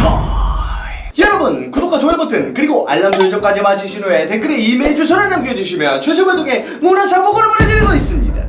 타임 여러분 구독과 좋아요 버튼 그리고 알람 설정까지 맞으신 후에 댓글에 이메일 주소를 남겨주시면 최저번 통해 문화상품권을 보내드리고 있습니다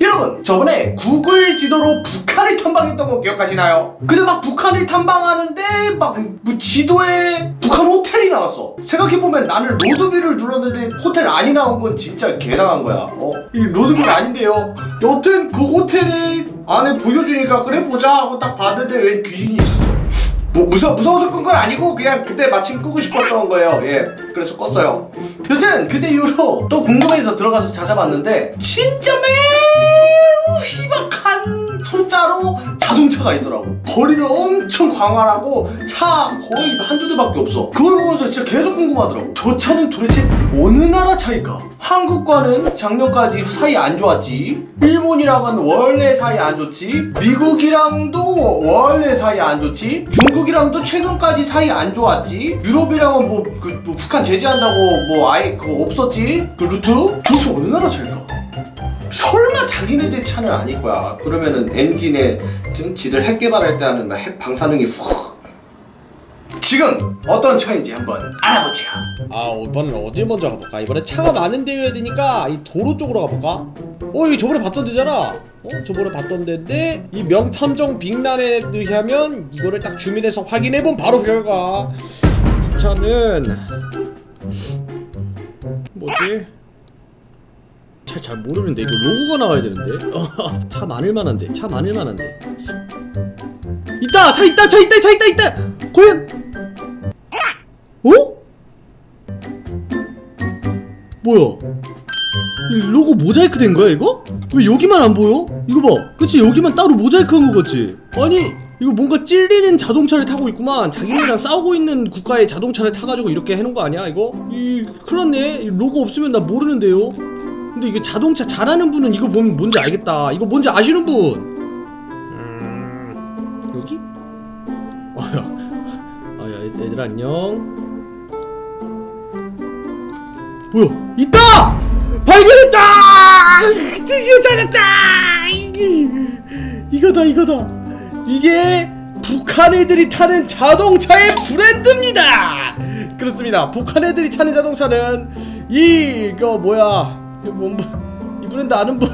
여러분 저번에 구글 지도로 북한을 탐방했던 거 기억하시나요? 근데 막 북한을 탐방하는데 막 뭐 지도에 북한 호텔이 나왔어 생각해보면 나는 로드뷰를 눌렀는데 호텔 아니 나온 건 진짜 개당한 거야 어? 이 로드뷰 아닌데요 여튼 그 호텔이 안에 보여주니까 그래 보자 하고 딱 봤는데 웬 귀신이 있었어 뭐 무서 무서워서 끈 건 아니고 그냥 그때 마침 끄고 싶었던 거예요. 예, 그래서 껐어요. 여튼 그때 이후로 또 궁금해서 들어가서 찾아봤는데 진짜 매우 희박한 숫자로 자동차가 있더라고. 거리를 엄청 광활하고 차 거의 한두 대밖에 없어. 그걸 보면서 진짜 계속 궁금하더라고. 저 차는 도대체 어느 나라 차일까? 한국과는 작년까지 사이 안 좋았지. 일본이랑은 원래 사이 안 좋지. 미국이랑도 원래 사이 안 좋지. 중국이랑도 최근까지 사이 안 좋았지. 유럽이랑은 뭐, 그, 뭐 북한 제재한다고 뭐 아예 그거 없었지. 그 루트? 도대체 어느 나라 차일까? 설마 자기네들 차는 아닐 거야. 그러면은 엔진에 좀 지들 핵 개발할 때 하는 막핵 방사능이 훅. 지금 어떤 차인지 한번 알아보자. 아 이번엔 어딜 먼저 가볼까? 이번에 차가 많은 데여야 되니까 이 도로 쪽으로 가볼까? 어 이거 저번에 봤던 데잖아 어? 저번에 봤던 데인데 이 명탐정 빅난에 의하면 이거를 딱 주민에서 확인해본 바로 결과 이 차는 뭐지? 잘, 잘 모르는데 이거 로고가 나와야 되는데 어, 차 많을 만한데 차 많을 만한데 있다 차 있다 차 있다 차 있다 있다 과연 어? 뭐야? 이 로고 모자이크 된 거야 이거? 왜 여기만 안 보여? 이거 봐 그치 여기만 따로 모자이크 한거 같지? 아니 이거 뭔가 찔리는 자동차를 타고 있구만 자기네랑 싸우고 있는 국가의 자동차를 타가지고 이렇게 해놓은 거 아니야 이거? 이 큰일 났네 이 로고 없으면 나 모르는데요 근데 이게 자동차 잘하는 분은 이거 보면 뭔지 알겠다. 이거 뭔지 아시는 분? 음... 여기? 어야. 아야 얘들 안녕. 뭐야? 있다! 발견했다! 드디어 찾았다! 이게 이거다 이거다. 이게 북한 애들이 타는 자동차의 브랜드입니다! 그렇습니다. 북한 애들이 타는 자동차는 이거 뭐야 뭔, 이 브랜드 아는 분.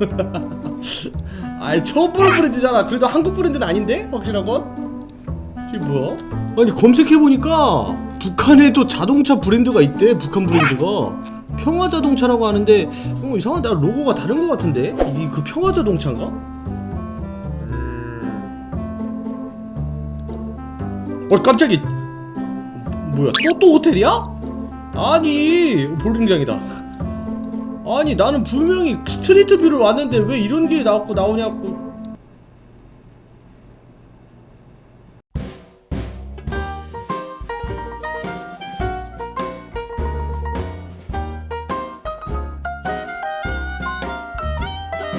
아이 처음 보는 브랜드잖아. 그래도 한국 브랜드는 아닌데? 확실한 건 이게 뭐야? 아니 검색해 보니까 북한에도 자동차 브랜드가 있대 북한 브랜드가. 평화 자동차라고 하는데 어, 이상하다. 로고가 다른 것 같은데? 이게 그 평화 자동차인가? 어 깜짝이. 뭐야? 또 또 호텔이야? 아니 볼링장이다 아니 나는 분명히 스트리트 뷰를 왔는데 왜 이런 게 나왔고 나오냐고